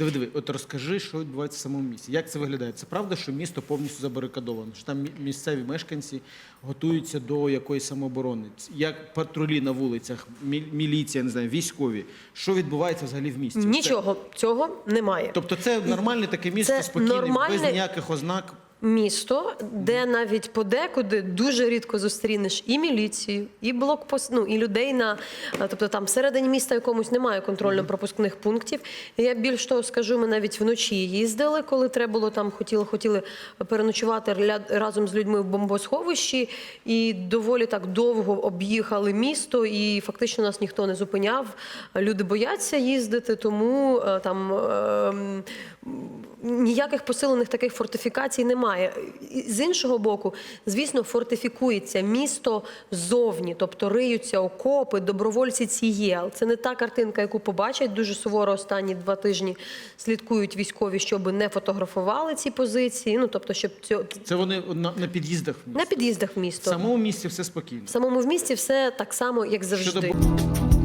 Диви, диви, от розкажи, що відбувається в самому місті. Як це виглядає? Це правда, що місто повністю забарикадовано? Що там місцеві мешканці готуються до якоїсь самооборони? Як патрулі на вулицях, мі- міліція, не знаю, військові? Що відбувається взагалі в місті? Це- Нічого цього немає. Тобто це нормальне таке місто, Це спокійне, нормальне- без ніяких ознак. Місто, де навіть подекуди дуже рідко зустрінеш і міліцію, і блокпост, ну і людей на тобто там всередині міста якомусь немає контрольно-пропускних пунктів. Я більш того скажу, ми навіть вночі їздили, коли треба було там, хотіли, хотіли переночувати разом з людьми в бомбосховищі, і доволі так довго об'їхали місто, і фактично нас ніхто не зупиняв. Люди бояться їздити, тому е, там. Ніяких посилених таких фортифікацій немає. З іншого боку, звісно, фортифікується місто ззовні, тобто риються окопи, добровольці ці є. Але це не та картинка, яку побачать дуже суворо останні два тижні. Слідкують військові, щоб не фотографували ці позиції. Ну тобто, щоб цьо... Це вони на, на під'їздах в на під'їздах в В місто. самому місті все спокійно. В самому в місті все так само, як завжди. Щодо